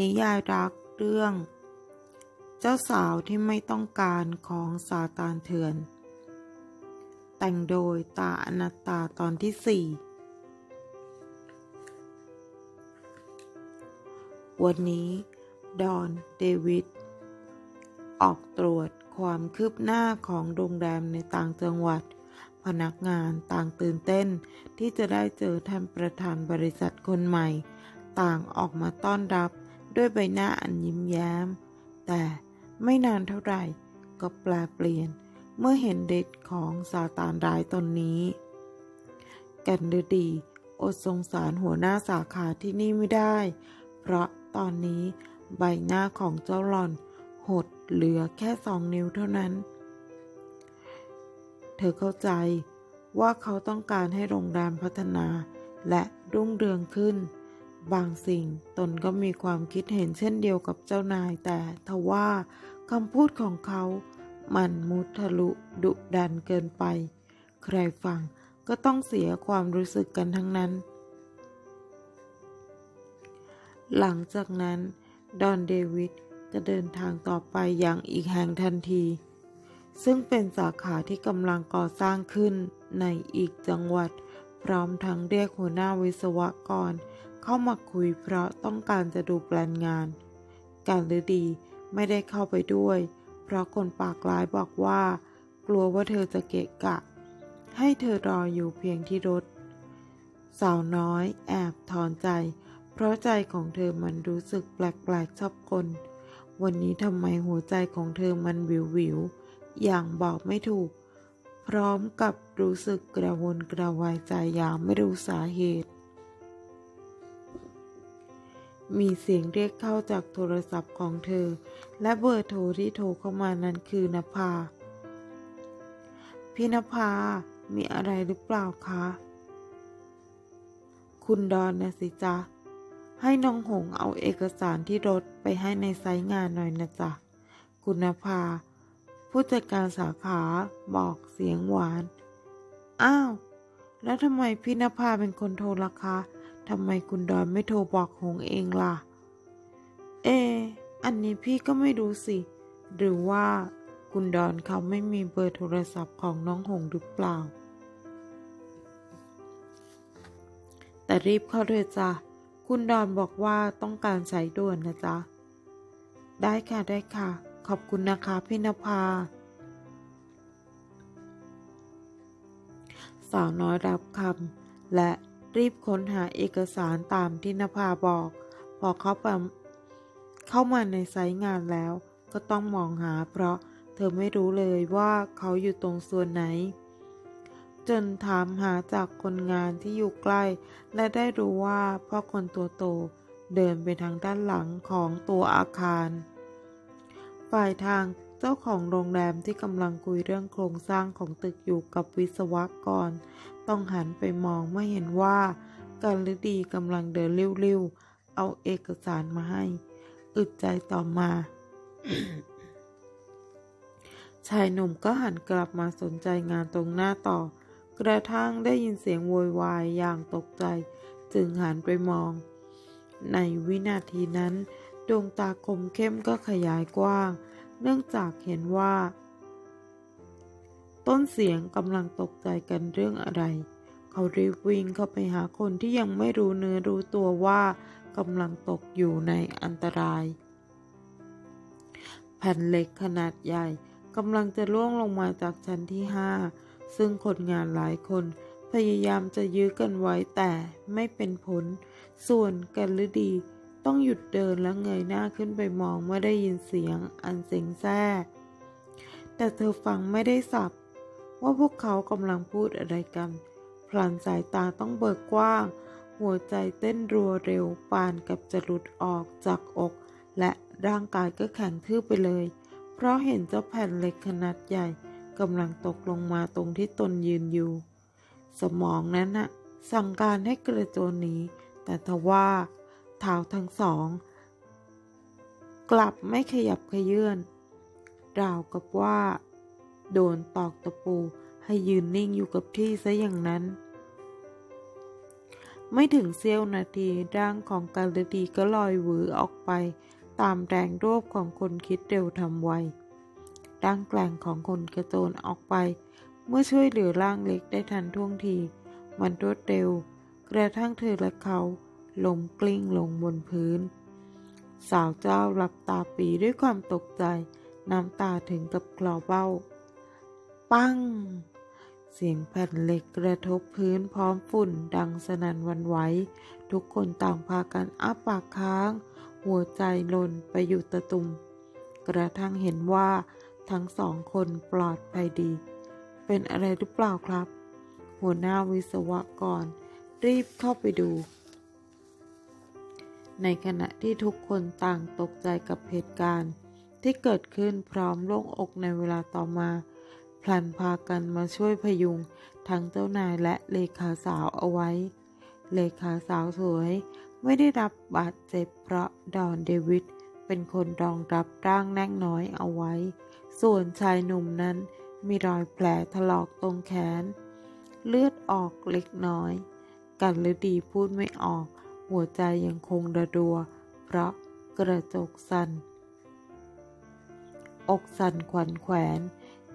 นิยายรักเรื่อง เจ้าสาวที่ไม่ต้องการของซาตานเถื่อน แต่งโดยตาอนัตตาตอนที่สี่วันนี้ ดอน เดวิด ออกตรวจความคืบหน้าของโรงแรมในต่างจังหวัด พนักงานต่างตื่นเต้นที่จะได้เจอท่านประธานบริษัทคนใหม่ ต่างออกมาต้อนรับ ด้วยใบหน้าอันยิ้มแย้ม แต่ไม่นานเท่าไหร่ก็แปลเปลี่ยนเมื่อเห็นเด็กของซาตานร้ายตนนี้ กันฤดีอดสงสารหัวหน้าสาขาที่นี่ไม่ได้ เพราะตอนนี้ใบหน้าของเจ้าหล่อน หดเหลือแค่สองนิ้วเท่านั้น เธอเข้าใจว่าเขาต้องการให้โรงแรมพัฒนาและรุ่งเรืองขึ้น บางสิ่งตนก็มีความคิดเห็นเช่นเดียวกับเจ้านายแต่ทว่าคำพูดของเขา มันมุทะลุดุดันเกินไป ใครฟังก็ต้องเสียความรู้สึกกันทั้งนั้น หลังจากนั้น ดอนเดวิดจะเดินทางต่อไปอย่างอีกแห่งทันที ซึ่งเป็นสาขาที่กำลังก่อสร้างขึ้นในอีกจังหวัด พร้อมทั้งเรียกหัวหน้าวิศวกร เข้ามาคุยเพราะต้องการจะดูแปลนงาน การฤดีไม่ได้เข้าไปด้วย เพราะคนปากร้ายบอกว่า กลัวว่าเธอจะเกะกะ ให้เธอรออยู่เพียงที่รถ สาวน้อย แอบถอนใจ เพราะใจของเธอมันรู้สึกแปลกๆชอบกลวันนี้ทำไมหัวใจของเธอมันวิววิวอย่างบอกไม่ถูก พร้อมกับรู้สึกกระวนกระวายใจอย่างไม่รู้สาเหตุ มีเสียงเรียกเข้าจากโทรศัพท์ของเธอ และเบอร์โทรที่โทรเข้ามานั้นคือนภา พี่นภา มีอะไรหรือเปล่าคะ คุณดอนนะสิจ๊ะ ให้น้องหงเอาเอกสารที่รถไปให้ในไซต์งานหน่อยนะจ๊ะ คุณนภา ผู้จัดการสาขาบอกเสียงหวาน อ้าว แล้วทำไมพี่นภาเป็นคนโทรล่ะคะ ทำไมคุณดอนไม่โทรบอกหงเองล่ะ เอ อันนี้พี่ก็ไม่รู้สิ หรือว่าคุณดอนเขาไม่มีเบอร์โทรศัพท์ของน้องหงหรือเปล่า แต่รีบเข้าด้วยจ้ะ คุณดอนบอกว่าต้องการสายด่วนนะจ๊ะ ได้ค่ะได้ค่ะ ขอบคุณนะคะพี่นภาสาวน้อยรับคำและ รีบค้นหาเอกสารตามที่นภาบอก พอเขาไปเข้ามาในไซต์งานแล้ว ก็ต้องมองหา เพราะเธอไม่รู้เลยว่าเขาอยู่ตรงส่วนไหน จนถามหาจากคนงานที่อยู่ใกล้ และได้รู้ว่าพ่อคนตัวโตเดินไปทางด้านหลังของตัวอาคาร ฝ่ายทางเจ้าของโรงแรมที่กำลังคุยเรื่องโครงสร้างของตึกอยู่กับวิศวกร ต้องหันไปมองเมื่อเห็นว่าการฤดีกำลังเดินเริ้วๆ เอาเอกสารมาให้ อึดใจต่อมา ชายหนุ่มก็หันกลับมาสนใจงานตรงหน้าต่อ กระทั่งได้ยินเสียงโวยวายอย่างตกใจ จึงหันไปมอง ในวินาทีนั้น ดวงตาคมเข้มก็ขยายกว้าง เนื่องจากเห็นว่า ต้นเสียงกำลังตกใจกันเรื่องอะไร เขารีบวิ่งเข้าไปหาคนที่ยังไม่รู้เนื้อรู้ตัวว่ากำลังตกอยู่ในอันตราย แผ่นเหล็กขนาดใหญ่กำลังจะล่วงลงมาจากชั้นที่ห้าซึ่งคนงานหลายคน พยายามจะยื้อกันไว้แต่ไม่เป็นผล ส่วนกันฤดี ต้องหยุดเดินและเงยหน้าขึ้นไปมองเมื่อได้ยินเสียงอันเสียงแซ่แต่เธอฟังไม่ได้สับ ว่าพวกเขากำลังพูดอะไรกัน พลันสายตาต้องเบิกกว้าง หัวใจเต้นรัวเร็วปานกับจะหลุดออกจากอก และร่างกายก็แข็งทื่อไปเลย เพราะเห็นเจ้าแผ่นเหล็กขนาดใหญ่กำลังตกลงมาตรงที่ตนยืนอยู่ สมองนั้นน่ะสั่งการให้กระโจนหนีแต่ทว่าเท้าทั้งสอง กลับไม่ขยับขยื่นราวกับว่า โดนตอกตะปูให้ยืนนิ่งอยู่กับที่ซะอย่างนั้น ไม่ถึงเสี้ยวนาทีร่างของกาลดีก็ลอยหวือออกไป ตามแรงโรบของคนคิดเร็วทำไวร่างแกร่งของคนกระโจนออกไป เมื่อช่วยเหลือร่างเล็กได้ทันท่วงที มันรวดเร็ว กระทั่งเธอและเขาล้มกลิ้งลงบนพื้น สาวเจ้าหลับตาปีด้วยความตกใจ น้ำตาถึงกับคลอเบ้า ปัง เสียงแผ่นเหล็กกระทบพื้นพร้อมฝุ่นดังสนั่นวันไหว ทุกคนต่างพากันอ้าปากค้าง หัวใจหล่นไปอยู่ตะตุ่ม กระทั่งเห็นว่าทั้งสองคนปลอดภัยดี เป็นอะไรหรือเปล่าครับ หัวหน้าวิศวกร รีบเข้าไปดู ในขณะที่ทุกคนต่างตกใจกับเหตุการณ์ที่เกิดขึ้นพร้อมโล่งอกในเวลาต่อมา พลันพากันมาช่วยพยุงทั้งเจ้านายและเลขาสาวเอาไว้ เลขาสาวสวย ไม่ได้รับบาดเจ็บเพราะดอนเดวิดเป็นคนรองรับร่างแน่งน้อยเอาไว้ ส่วนชายหนุ่มนั้นมีรอยแผลถลอกตรงแขน เลือดออกเล็กน้อย กันฤดีพูดไม่ออก หัวใจยังคงระดัว เพราะกระจกสั่น อกสั่นขวัญแขวน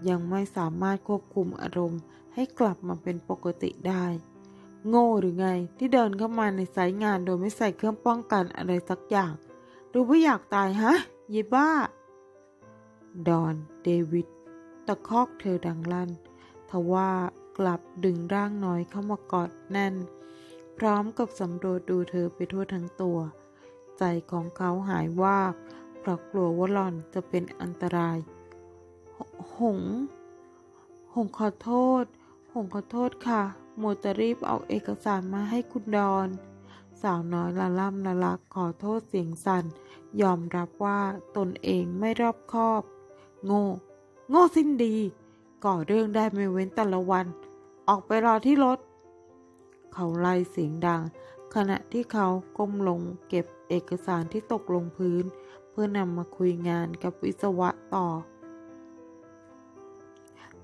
ยังไม่สามารถควบคุมอารมณ์ให้กลับมาเป็นปกติได้ โง่หรือไงที่เดินเข้ามาในสายงานโดยไม่ใส่เครื่องป้องกันอะไรสักอย่างหรือว่าอยากตายฮะเยบ้า ดอน เดวิด ตะคอกเธอดังลั่น ทว่ากลับดึงร่างน้อยเข้ามากอดแน่น พร้อมกับสำรวจดูเธอไปทั่วทั้งตัว ใจของเขาหายว่าบเพราะกลัวว่าหล่อนจะเป็นอันตราย หง หงขอโทษ หงขอโทษค่ะโมวจะรีบเอาเอกสารมาให้คุณดอน สาวน้อยละล่ำละลักขอโทษเสียงสั่น ยอมรับว่าตนเองไม่รอบคอบ โง่ โง่สิ้นดี ก่อเรื่องได้ไม่เว้นแต่ละวัน ออกไปรอที่รถ เขาไล่เสียงดัง ขณะที่เขาก้มลงเก็บเอกสารที่ตกลงพื้น เพื่อนำมาคุยงานกับวิศวะต่อ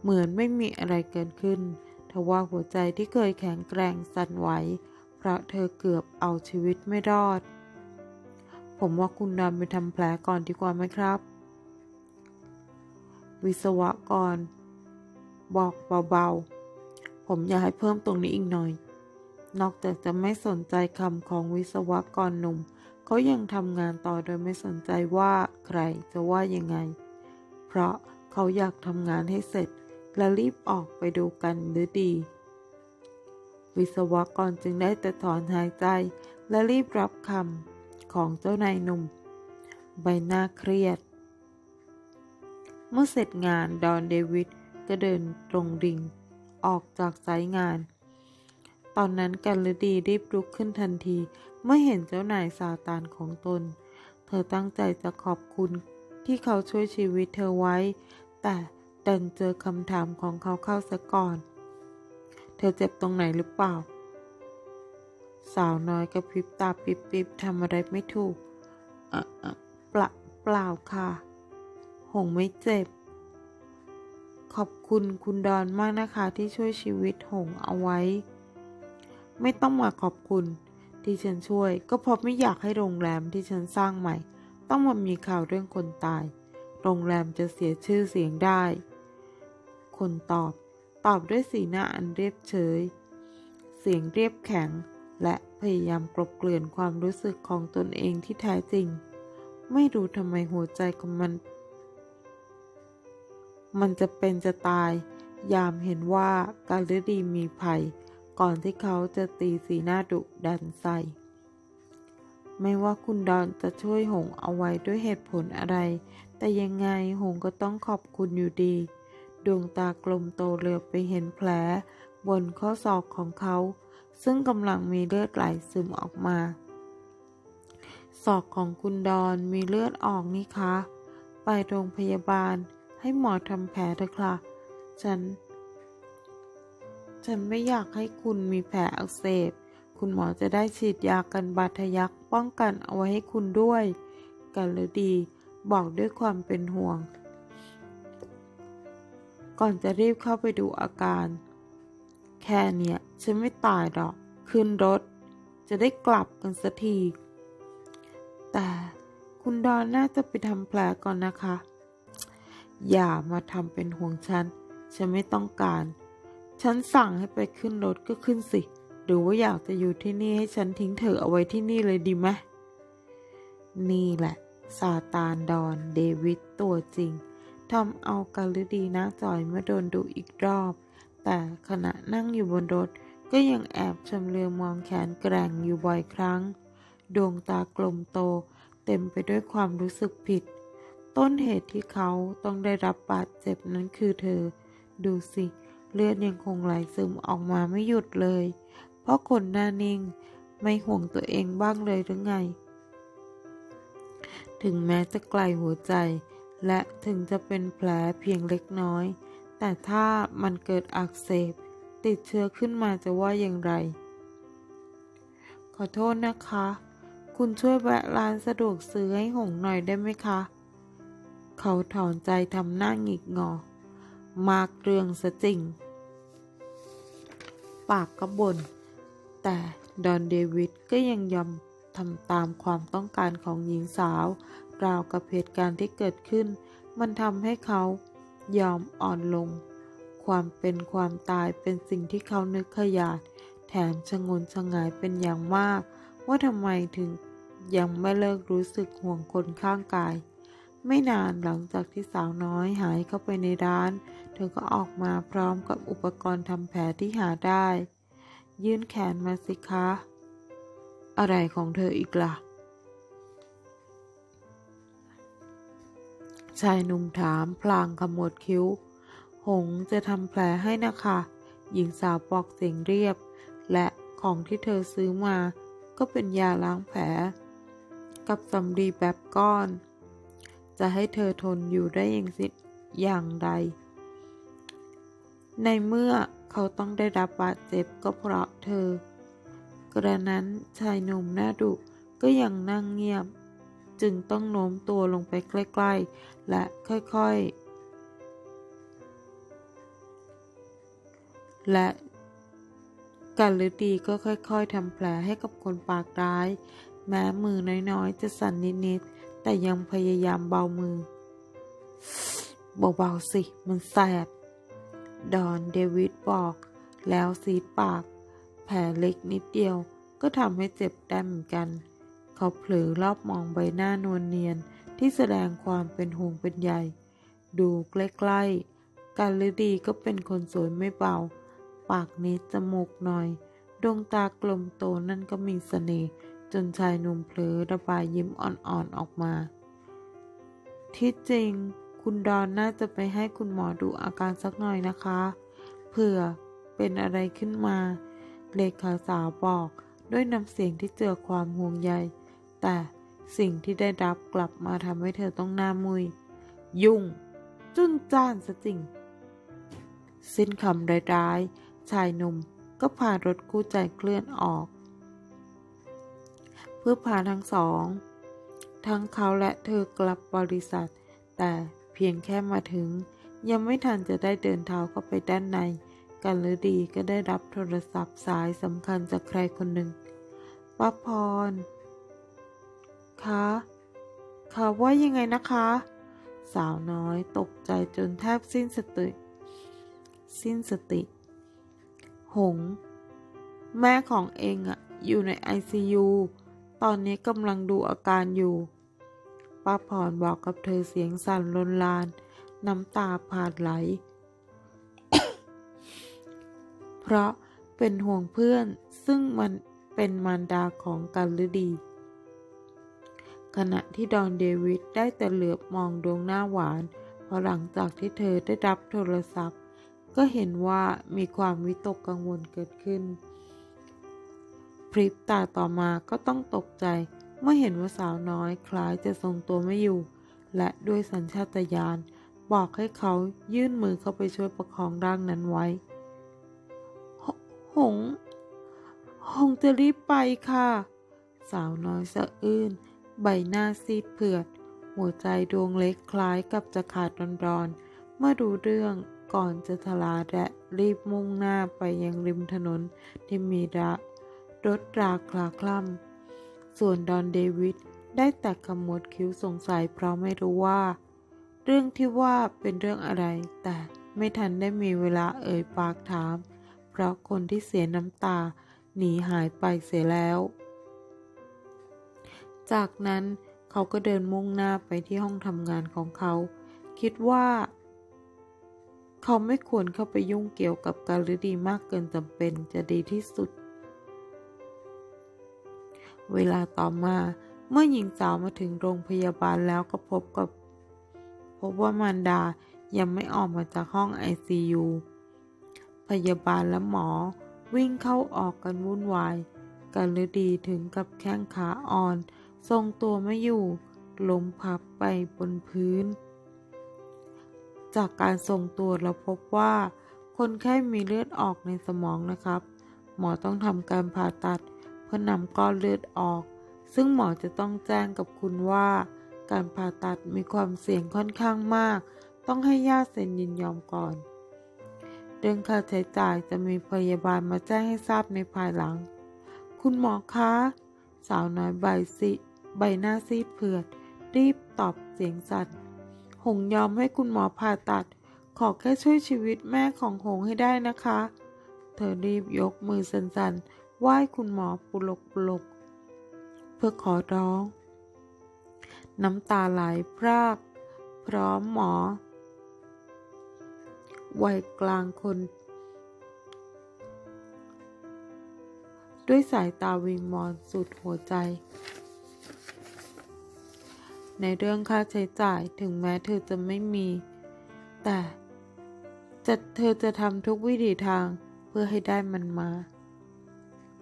เหมือนไม่มีอะไรเกิดขึ้นทว่าหัวใจที่เคยแข็งแกร่งสั่นไหวเพราะเธอเกือบเอาชีวิตไม่รอด ผมว่าคุณนำไปทำแผลก่อนดีกว่าไหมครับ วิศวกร บอกเบาๆ ผมอยากให้เพิ่มตรงนี้อีกหน่อย นอกจากจะไม่สนใจคำของวิศวกรหนุ่มเขายังทำงานต่อโดยไม่สนใจว่าใครจะว่ายังไง เพราะเขาอยากทำงานให้เสร็จ และรีบออกไปดูกันหรือดี วิศวกรจึงได้แต่ถอนหายใจและรีบรับคำของเจ้านายหนุ่ม ใบหน้าเครียด เมื่อเสร็จงานดอนเดวิดก็เดินตรงดิ่ง ออกจากสายงาน ตอนนั้นกันฤดีรีบลุกขึ้นทันที เมื่อเห็นเจ้านายซาตานของตน เธอตั้งใจจะขอบคุณที่เขาช่วยชีวิตเธอไว้ แต่ ดันเจอคำถามของเขาเข้าซะก่อน เธอเจ็บตรงไหนหรือเปล่า สาวน้อยกระพริบตาปิบๆทำอะไรไม่ถูกอ่อเอ่อเปล่าเปล่าค่ะ หงไม่เจ็บ ขอบคุณคุณดอนมากนะคะที่ช่วยชีวิตหงเอาไว้ ไม่ต้องมาขอบคุณที่ฉันช่วย ก็เพราะไม่อยากให้โรงแรมที่ฉันสร้างใหม่ ต้องมามีข่าวเรื่องคนตาย โรงแรมจะเสียชื่อเสียงได้ คนตอบ ตอบด้วยสีหน้าอันเรียบเฉย เสียงเรียบแข็ง และพยายามกลบเกลื่อนความรู้สึกของตนเองที่แท้จริง ไม่รู้ทำไมหัวใจของมัน มันจะเป็นจะตาย ยามเห็นว่าการฤดีมีภัย ก่อนที่เขาจะตีสีหน้าดุดันใส่ ไม่ว่าคุณดอนจะช่วยหงเอาไว้ด้วยเหตุผลอะไรแต่ยังไงหงก็ต้องขอบคุณอยู่ดี ดวงตากลมโตเหลือบไปเห็นแผล บนข้อศอกของเขา ซึ่งกำลังมีเลือดไหลซึมออกมา ศอกของคุณดอนมีเลือดออกนี่คะ ไปโรงพยาบาลให้หมอทำแผลเถอะค่ะ ฉัน ฉันไม่อยากให้คุณมีแผลอักเสบ คุณหมอจะได้ฉีดยากันบาดทะยักป้องกันเอาไว้ให้คุณด้วย กันฤดี บอกด้วยความเป็นห่วง ก่อนจะรีบเข้าไปดูอาการ แค่เนี้ยฉันไม่ตายหรอก ขึ้นรถ จะได้กลับกันสักที แต่คุณดอนน่าจะไปทำแผลก่อนนะคะ อย่ามาทำเป็นห่วงฉัน ฉันไม่ต้องการ ฉันสั่งให้ไปขึ้นรถก็ขึ้นสิ หรือว่าอยากจะอยู่ที่นี่ให้ฉันทิ้งเธอเอาไว้ที่นี่เลยดีไหมนี่แหละซาตานดอนเดวิดตัวจริง ทำเอากาลดีน้าจอยเมื่อโดนดูอีกรอบ แต่ขณะนั่งอยู่บนรถก็ยังแอบชำเลืองมองแขนแกร่งอยู่บ่อยครั้ง ดวงตากลมโต เต็มไปด้วยความรู้สึกผิด ต้นเหตุที่เขาต้องได้รับบาดเจ็บนั้นคือเธอ ดูสิ เลือดยังคงไหลซึมออกมาไม่หยุดเลย เพราะคนหน้านิ่งไม่ห่วงตัวเองบ้างเลยหรือไง ถึงแม้จะไกลหัวใจ และถึงจะเป็นแผลเพียงเล็กน้อย แต่ถ้ามันเกิดอักเสบ ติดเชื้อขึ้นมาจะว่าอย่างไร ขอโทษนะคะ คุณช่วยแวะร้านสะดวกซื้อให้หงหน่อยได้ไหมคะ เขาถอนใจทำหน้าหงิกงอ มากเรื่องซะจริง ปากก็บน่นแต่ดอนเดวิดก็ยังยอมทำตามความต้องการของหญิงสาว ราวกับเหตุการณ์ที่เกิดขึ้น มันทำให้เขายอมอ่อนลง ความเป็นความตายเป็นสิ่งที่เขานึกขยาด แถมชงนชงายเป็นอย่างมาก ว่าทำไมถึงยังไม่เลิกรู้สึกห่วงคนข้างกาย ไม่นานหลังจากที่สาวน้อยหายเข้าไปในร้าน เธอก็ออกมาพร้อมกับอุปกรณ์ทำแผลที่หาได้ ยื่นแขนมาสิคะ อะไรของเธออีกล่ะ ชายหนุ่มถามพลางขมวดคิ้ว หงจะทำแผลให้นะคะ หญิงสาวบอกเสียงเรียบ และของที่เธอซื้อมาก็เป็นยาล้างแผล กับสำลีแบบก้อน จะให้เธอทนอยู่ได้อย่างสิอย่างใด ในเมื่อเขาต้องได้รับบาดเจ็บก็เพราะเธอ กระนั้นชายหนุ่มหน้าดุก็ยังนั่งเงียบ จึงต้องโน้มตัวลงไปใกล้ ๆ และค่อยๆ และกันฤดีก็ค่อยๆทำแผลให้กับคนปากร้าย แม้มือน้อยๆ จะสั่นนิดๆ แต่ยังพยายามเบามือ เบาๆสิ มันแสบ ดอนเดวิดบอก แล้วซีดปาก แผลเล็กนิดเดียวก็ทำให้เจ็บได้เหมือนกัน เขาเผลอรอบมองใบหน้านวลเนียนที่แสดงความเป็นห่วงเป็นใยดูใกล้ๆกันฤดีก็เป็นคนสวยไม่เบา ปากนิดจมูกหน่อย ดวงตากลมโตนั่นก็มีเสน่ห์จนชายหนุ่มเผลอระบายยิ้มอ่อนๆออกมา ที่จริง คุณดอนน่าจะไปให้คุณหมอดูอาการสักหน่อยนะคะ เผื่อเป็นอะไรขึ้นมา เลขาสาวบอกด้วยน้ำเสียงที่เจือความห่วงใย แต่สิ่งที่ได้รับกลับมาทำให้เธอต้องหน้ามุย ยุ่ง จุนจ้านซะจริง สิ้นคำร้ายๆชายหนุ่มก็พารถคู่ใจเคลื่อนออก เพื่อพาทั้งสอง ทั้งเขาและเธอกลับบริษัท แต่เพียงแค่มาถึง ยังไม่ทันจะได้เดินเท้าเข้าไปด้านใน กันฤดีก็ได้รับโทรศัพท์สายสำคัญจากใครคนหนึ่งป้าพร คะค่ะว่ายังไงนะคะ สาวน้อยตกใจจนแทบสิ้นสติ สิ้นสติ หง แม่ของเองอะอยู่ใน ICU ตอนนี้กำลังดูอาการอยู่ป้าพรบอกกับเธอเสียงสั่นลนลาน น้ำตาผาดไหล เพราะเป็นห่วงเพื่อนซึ่งมันเป็นมารดาของกันฤดี ขณะที่ดอนเดวิดได้แต่เหลือบมองดวงหน้าหวานพอหลังจากที่เธอได้รับโทรศัพท์ ก็เห็นว่ามีความวิตกกังวลเกิดขึ้น พริบตาต่อมาก็ต้องตกใจ เมื่อเห็นว่าสาวน้อยคล้ายจะทรงตัวไม่อยู่ และด้วยสัญชาตญาณบอกให้เขายื่นมือเข้าไปช่วยประคองร่างนั้นไว้หหงหงจะรีบไปค่ะ สาวน้อยสะอื้น ใบหน้าซีดเผือด หัวใจดวงเล็กคล้ายกับจะขาดร้อนๆ เมื่อดูเรื่องก่อนจะทลาและรีบมุ่งหน้าไปยังริมถนนที่มีระรถราคลาคล่ำ ส่วนดอนเดวิดได้แต่ขมวดคิ้วสงสัยเพราะไม่รู้ว่า เรื่องที่ว่าเป็นเรื่องอะไร แต่ไม่ทันได้มีเวลาเอ่ยปากถาม เพราะคนที่เสียน้ำตา หนีหายไปเสียแล้ว จากนั้นเขาก็เดินมุ่งหน้าไปที่ห้องทำงานของเขา คิดว่า เขาไม่ควรเข้าไปยุ่งเกี่ยวกับการฤดีมากเกินจำเป็นจะดีที่สุด เวลาต่อมาเมื่อหญิงสาวมาถึงโรงพยาบาลแล้วก็พบกับ พบว่ามารดายังไม่ออกมาจากห้อง ICU พยาบาลและหมอวิ่งเข้าออกกันวุ่นวายการฤดีถึงกับแข้งขาอ่อน ทรงตัวไม่อยู่ล้มพับไปบนพื้น จากการส่งตัวเราพบว่า คนไข้มีเลือดออกในสมองนะครับ หมอต้องทำการผ่าตัดเพื่อนำก้อนเลือดออก ซึ่งหมอจะต้องแจ้งกับคุณว่า การผ่าตัดมีความเสี่ยงค่อนข้างมาก ต้องให้ญาติเซ็นยินยอมก่อน เรื่องค่าใช้จ่ายจะมีพยาบาลมาแจ้งให้ทราบในภายหลัง คุณหมอคะ สาวน้อยใบสิ ใบหน้าซีดเผือด รีบตอบเสียงสั่น หงยอมให้คุณหมอผ่าตัด ขอแค่ช่วยชีวิตแม่ของหงให้ได้นะคะ เธอรีบยกมือสั่นๆไหว้คุณหมอปุลกปุลก เพื่อขอร้อง น้ำตาไหลพราก พร้อมหมอ วัยกลางคน ด้วยสายตาวิงมอนสุดหัวใจ ในเรื่องค่าใช้จ่ายถึงแม้เธอจะไม่มี แต่จะเธอจะทำทุกวิถีทางเพื่อให้ได้มันมา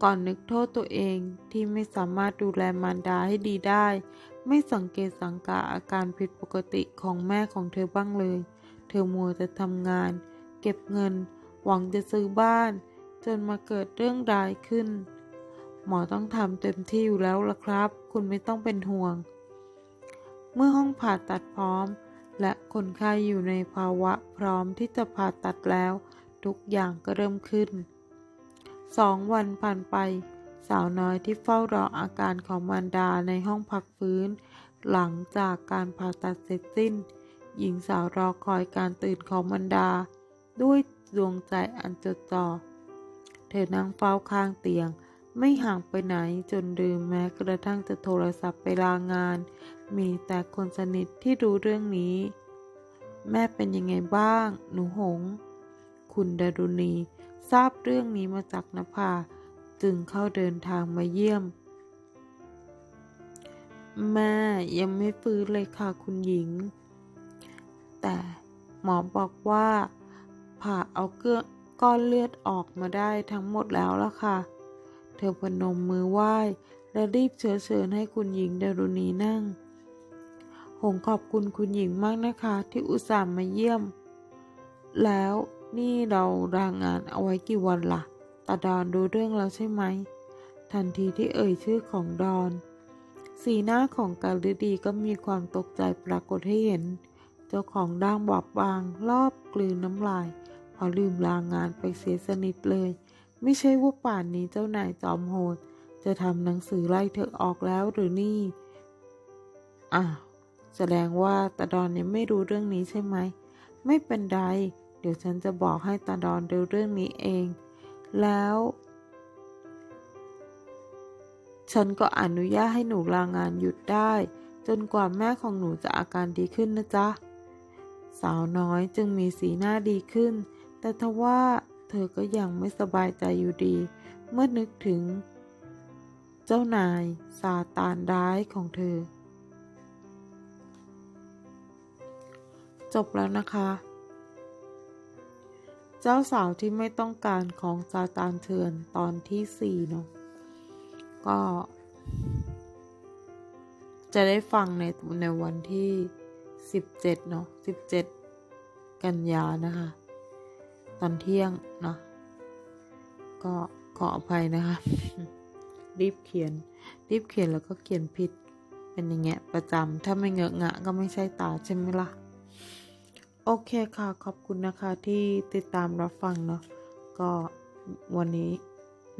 ก่อนนึกโทษตัวเองที่ไม่สามารถดูแลมารดาให้ดีได้ ไม่สังเกตสังกาอาการผิดปกติของแม่ของเธอบ้างเลย เธอมัวจะทำงาน เก็บเงิน หวังจะซื้อบ้าน จนมาเกิดเรื่องร้ายขึ้น หมอต้องทำเต็มที่อยู่แล้วล่ะครับ คุณไม่ต้องเป็นห่วง เมื่อห้องผ่าตัดพร้อม และคนไข้อยู่ในภาวะพร้อมที่จะผ่าตัดแล้ว ทุกอย่างก็เริ่มขึ้นสองวันผ่านไป สาวน้อยที่เฝ้ารออาการของมารดาในห้องพักฟื้น หลังจากการผ่าตัดเสร็จสิ้น หญิงสาวรอคอยการตื่นของมารดา ด้วยดวงใจอันจดจ่อเธอนั่งเฝ้าข้างเตียง ไม่ห่างไปไหนจนลืมแม้กระทั่งจะโทรศัพท์ไปลางาน มีแต่คนสนิทที่รู้เรื่องนี้ แม่เป็นยังไงบ้าง หนูหง คุณดารุณีทราบเรื่องนี้มาจากนภา จึงเข้าเดินทางมาเยี่ยม แม่ยังไม่ฟื้นเลยค่ะคุณหญิง แต่หมอบอกว่า ผ่าเอาเกลือก้อนเลือดออกมาได้ทั้งหมดแล้วล่ะค่ะ ธอพนมมือไหว้ และรีบเชื้อเชิญให้คุณหญิงดารุณีนั่ง หงขอบคุณคุณหญิงมากนะคะที่อุตส่าห์มาเยี่ยม แล้วนี่เรารางงานเอาไว้กี่วันละ่ะตาดอนรู้เรื่องแล้วใช่ไหม ทันทีที่เอ่ยชื่อของดอน สีหน้าของการฤดีก็มีความตกใจปรากฏให้เห็น เจ้าของด่างบอบบางรอบกลืนน้ำลาย พอลืมลางานไปเสียสนิทเลย ไม่ใช่ว่าป่านนี้เจ้านายจอมโหด จะทำหนังสือไล่เธอออกแล้วหรือนี่อ่าวแสดงว่าตาดอนยังไม่รู้เรื่องนี้ใช่ไหม ไม่เป็นไร เดี๋ยวฉันจะบอกให้ตาดอนดูเรื่องนี้เอง แล้ว ฉันก็อนุญาตให้หนูลางานหยุดได้ จนกว่าแม่ของหนูจะอาการดีขึ้นนะจ๊ะ สาวน้อยจึงมีสีหน้าดีขึ้น แต่ทว่า ธอก็ยังไม่สบายใจอยู่ดี เมื่อนึกถึง เจ้านายซาตานร้ายของเธอ จบแล้วนะคะ เจ้าสาวที่ไม่ต้องการของซาตานเถื่อนตอนที่สี่เนาะก็ จะได้ฟังในในวันที่สิบเจ็ดเนาะสิบเจ็ดกันยานะคะ ตอนเที่ยงเนาะก็ขออภัยนะคะ รีบเขียน รีบเขียนแล้วก็เขียนผิด เป็นอย่างเงี้ยประจำถ้าไม่เงอะงะก็ไม่ใช่ตาใช่ไหมล่ะ โอเคค่ะ ขอบคุณนะคะที่ติดตามรับฟังเนาะก็วันนี้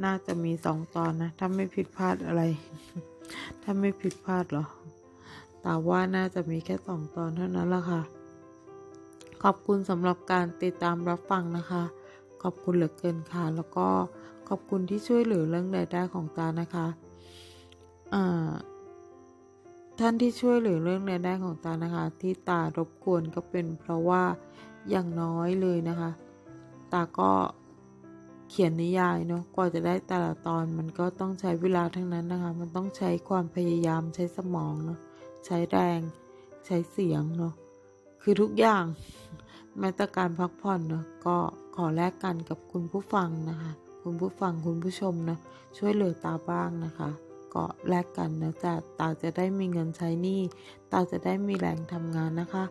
น่าจะมีสองตอนนะ ถ้าไม่ผิดพลาดอะไร ถ้าไม่ผิดพลาดหรอตาว่าน่าจะมีแค่สองตอนเท่านั้นละค่ะ ขอบคุณสำหรับการติดตามรับฟังนะคะ ขอบคุณเหลือเกินค่ะ แล้วก็ขอบคุณที่ช่วยเหลือเรื่องรายได้ของตานะคะอ่าท่านที่ช่วยเหลือเรื่องรายได้ของตานะคะ ที่ตารบกวนก็เป็นเพราะว่าอย่างน้อยเลยนะคะ ตาก็เขียนนิยายเนาะกว่าจะได้แต่ละตอนมันก็ต้องใช้เวลาทั้งนั้นนะคะ มันต้องใช้ความพยายามใช้สมองเนาะใช้แรง ใช้เสียงเนาะ คือทุกอย่างแม้แต่การพักผ่อนเนาะก็ขอแลกกันกับคุณผู้ฟังนะคะ คุณผู้ฟังคุณผู้ชมเนาะช่วยเหลือตาบ้างนะคะ ก็แลกกันนะจะตาจะได้มีเงินใช้หนี้ตาจะได้มีแรงทำงานนะคะ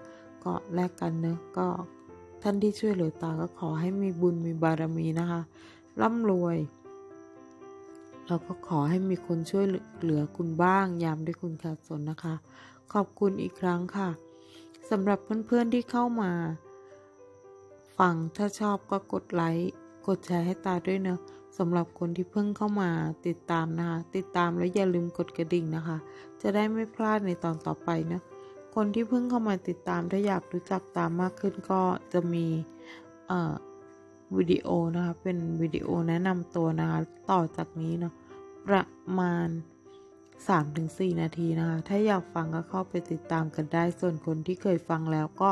ก็แลกกันเนะก็ท่านที่ช่วยเหลือตาก็ขอให้มีบุญมีบารมีนะคะร่ำรวยเราก็ขอให้มีคนช่วยเหลือคุณบ้างยามด้วยคุณขาดสนนะคะ ขอบคุณอีกครั้งค่ะ สำหรับเพื่อนๆที่เข้ามาฟังถ้าชอบก็กดไลค์กดแชร์ให้ตาด้วยเนะสำหรับคนที่เพิ่งเข้ามาติดตามนะคะ ติดตามแล้วอย่าลืมกดกระดิ่งนะคะ จะได้ไม่พลาดในตอนต่อไปนะคนที่เพิ่งเข้ามาติดตามถ้าอยากรู้จักตามมากขึ้นก็จะมีเอ่อวิดีโอนะคะ เป็นวิดีโอแนะนำตัวนะคะต่อจากนี้เนาะประมาณ 3-4 นาทีนะคะ ถ้าอยากฟังก็เข้าไปติดตามกันได้ ส่วนคนที่เคยฟังแล้วก็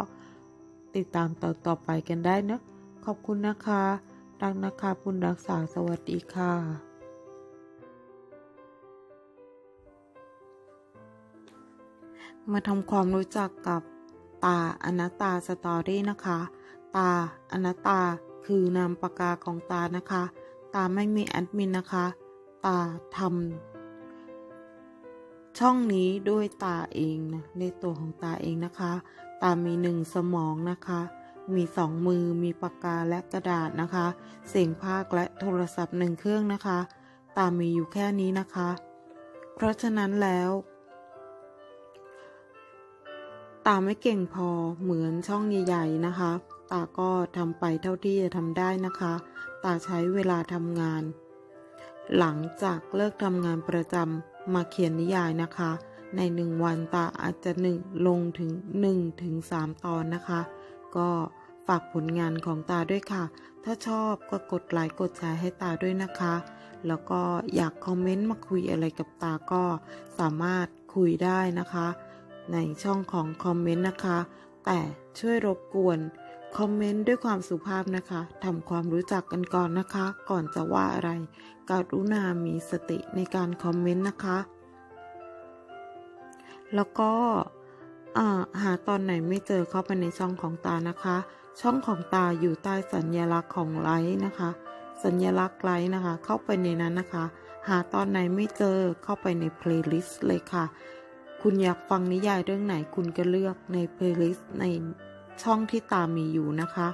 ติดตามต่อต่อไปกันได้เนะขอบคุณนะคะรักนะคะบุญรักษา สวัสดีค่ะมาทำความรู้จักกับตาอนัตตาสตอรี่นะคะ ตาอนัตตาคือนามปากกาของตานะคะ ตาไม่มีแอดมินนะคะ ตาทำ ช่องนี้ด้วยตาเองนะในตัวของตาเองนะคะ ตามีหนึ่งสมองนะคะ มีสองมือมีปากกาและกระดาษนะคะ เสียงภาคและโทรศัพท์หนึ่งเครื่องนะคะ ตามีอยู่แค่นี้นะคะ เพราะฉะนั้นแล้ว ตาไม่เก่งพอเหมือนช่องใหญ่ๆนะคะ ตาก็ทำไปเท่าที่จะทำได้นะคะ ตาใช้เวลาทำงาน หลังจากเลิกทำงานประจำ มาเขียนนิยายนะคะ ในหนึ่งวันตาอาจจะหนึ่งลงถึง1ถึง3ตอนนะคะ ก็ฝากผลงานของตาด้วยค่ะ ถ้าชอบก็กดไลค์กดแชร์ให้ตาด้วยนะคะ แล้วก็อยากคอมเมนต์มาคุยอะไรกับตาก็สามารถคุยได้นะคะ ในช่องของคอมเมนต์นะคะ แต่ช่วยรบกวน คอมเมนต์ด้วยความสุภาพนะคะทำความรู้จักกันก่อนนะคะ ก่อนจะว่าอะไร กรุณามีสติในการคอมเมนต์นะคะ แล้วก็หาตอนไหนไม่เจอเข้าไปในช่องของตานะคะ ช่องของตาอยู่ใต้สัญลักษณ์ของไลค์นะคะ สัญลักษณ์ไลค์นะคะ เข้าไปในนั้นนะคะ หาตอนไหนไม่เจอเข้าไปในเพลย์ลิสต์เลยค่ะ คุณอยากฟังนิยายเรื่องไหนคุณก็เลือกในเพลย์ลิสต์ใน ช่องที่ตามมีอยู่นะคะ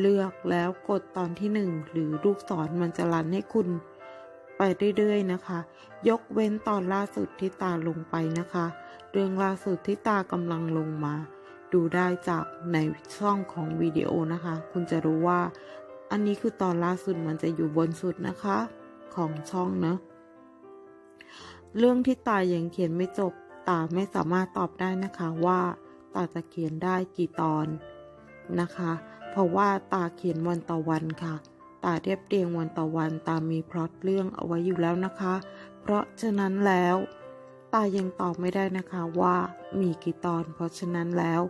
เลือกแล้วกดตอนที่หนึ่งหรือลูกศรมันจะรันให้คุณ ไปเรื่อยๆนะคะ ยกเว้นตอนล่าสุดที่ตาลงไปนะคะ เรื่องล่าสุดที่ตากำลังลงมา ดูได้จากในช่องของวิดีโอนะคะ คุณจะรู้ว่า อันนี้คือตอนล่าสุดมันจะอยู่บนสุดนะคะ ของช่องเนอะเรื่องที่ตายังเขียนไม่จบตาไม่สามารถตอบได้นะคะว่า ตาจะเขียนได้กี่ตอนนะคะ เพราะว่าตาเขียนวันต่อวันค่ะ ตาเรียบเรียงวันต่อวัน ตามีพล็อตเรื่องเอาไว้อยู่แล้วนะคะ เพราะฉะนั้นแล้ว ตายังตอบไม่ได้นะคะว่ามีกี่ตอน เพราะฉะนั้นแล้ว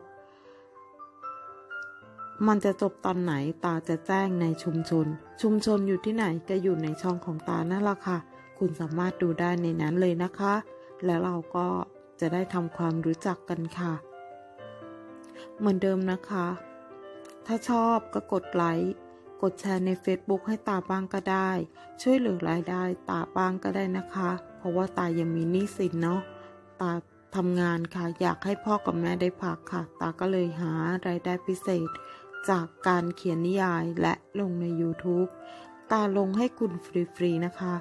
มันจะจบตอนไหนตาจะแจ้งในชุมชน ชุมชนอยู่ที่ไหนก็อยู่ในช่องของตานั่นแหละค่ะ คุณสามารถดูได้ในนั้นเลยนะคะ แล้วเราก็จะได้ทำความรู้จักกันค่ะ เหมือนเดิมนะคะ ถ้าชอบก็กดไลค์ กดแชร์ใน Facebook ให้ตาบ้างก็ได้ ช่วยเหลือรายได้ตาบ้างก็ได้นะคะ เพราะว่าตายังมีหนี้สินเนาะ ตาทำงานค่ะ อยากให้พ่อกับแม่ได้พักค่ะ ตาก็เลยหารายได้พิเศษ จากการเขียนนิยายและลงใน YouTube ตาลงให้คุณฟรีๆนะคะ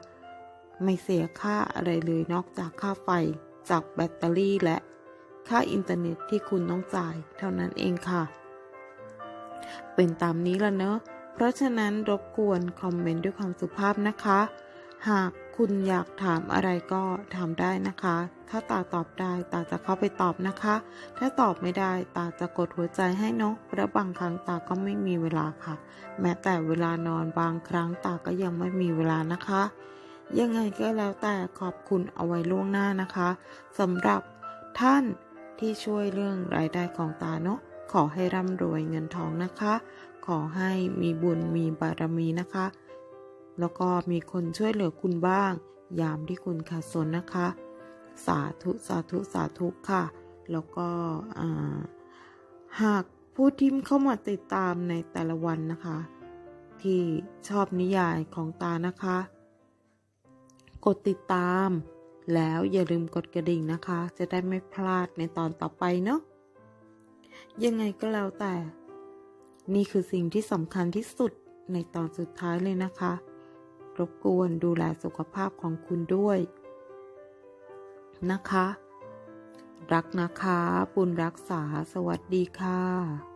ไม่เสียค่าอะไรเลยนอกจากค่าไฟจากแบตเตอรี่และ ค่าอินเทอร์เน็ตที่คุณต้องจ่ายเท่านั้นเองค่ะ เป็นตามนี้ละเนอะ เพราะฉะนั้นรบกวนคอมเมนต์ด้วยความสุภาพนะคะ หากคุณอยากถามอะไรก็ถามได้นะคะ ถ้าตาตอบได้ตาจะเข้าไปตอบนะคะ ถ้าตอบไม่ได้ตาจะกดหัวใจให้เนาะและบางครั้งตาก็ไม่มีเวลาค่ะ แม้แต่เวลานอนบางครั้งตาก็ยังไม่มีเวลานะคะ ยังไงก็แล้วแต่ขอบคุณเอาไว้ล่วงหน้านะคะสำหรับท่าน ที่ช่วยเรื่องรายได้ของตาเนาะขอให้ร่ำรวยเงินทองนะคะ ขอให้มีบุญมีบารมีนะคะ แล้วก็มีคนช่วยเหลือคุณบ้าง ยามที่คุณขาดสนนะคะ สาธุสาธุสาธุค่ะ แล้วก็หากผู้ที่เข้ามาติดตามในแต่ละวันนะคะ ที่ชอบนิยายของตานะคะ กดติดตาม แล้วอย่าลืมกดกระดิ่งนะคะ จะได้ไม่พลาดในตอนต่อไปเนาะยังไงก็แล้วแต่ นี่คือสิ่งที่สำคัญที่สุดในตอนสุดท้ายเลยนะคะ รบกวนดูแลสุขภาพของคุณด้วย นะคะ รักนะคะปุณรักษา สวัสดีค่ะ